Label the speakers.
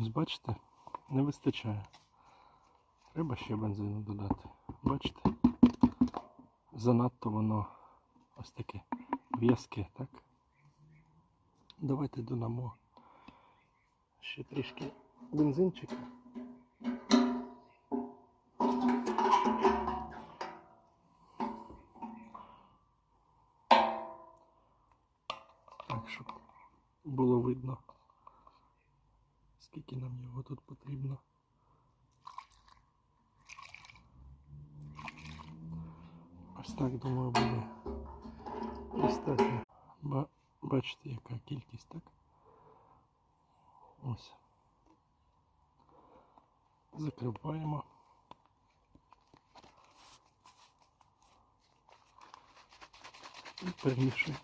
Speaker 1: Ось бачите, не вистачає. Треба ще бензину додати. Бачите? Занадто воно ось таке в'язке, так? Давайте додамо ще трішки бензинчика. Так, щоб було видно, скільки нам його тут потрібно. Ось так, думаю, буде достатньо. Ба- бачите, яка кількість, так? Ось. Закриваємо. І перемішуємо.